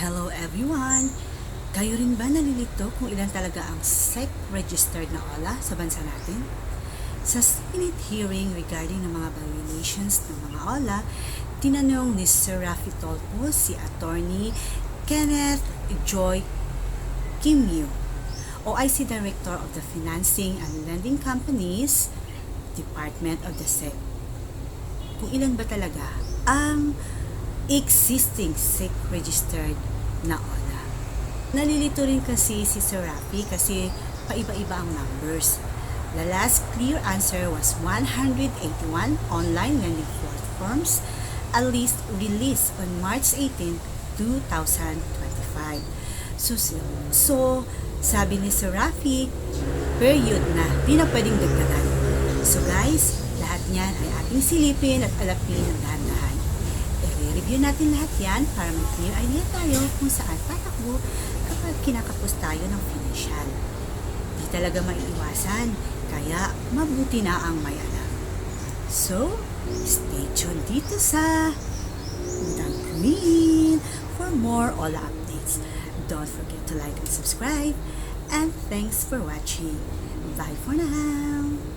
Hello everyone! Kayo rin ba nalilito kung ilan talaga ang SEC registered na OLA sa bansa natin? Sa Senate hearing regarding ng mga violations ng mga OLA, tinanong ni Sir Rafi Tolpo si Attorney Kenneth Joy Kimyu, OIC Director of the Financing and Lending Companies, Department of the SEC. Kung ilan ba talaga ang existing SEC registered na OLA. Nalilito rin kasi si Sir kasi paiba-iba ang numbers. The last clear answer was 181 online lending platforms at least released on March 18, 2025. So, so sabi ni Sir period na, di na pwedeng dagdagan. So guys, lahat niyan ay ating silipin at alapin ng dahan-dahan. I-review natin lahat yan para may clear idea tayo kung saan tatakbo kapag kinakapos tayo ng financial. Di talaga maiiwasan, kaya mabuti na ang may alam. So, stay tuned dito sa Udang Queen for more all updates. Don't forget to like and subscribe. And thanks for watching. Bye for now.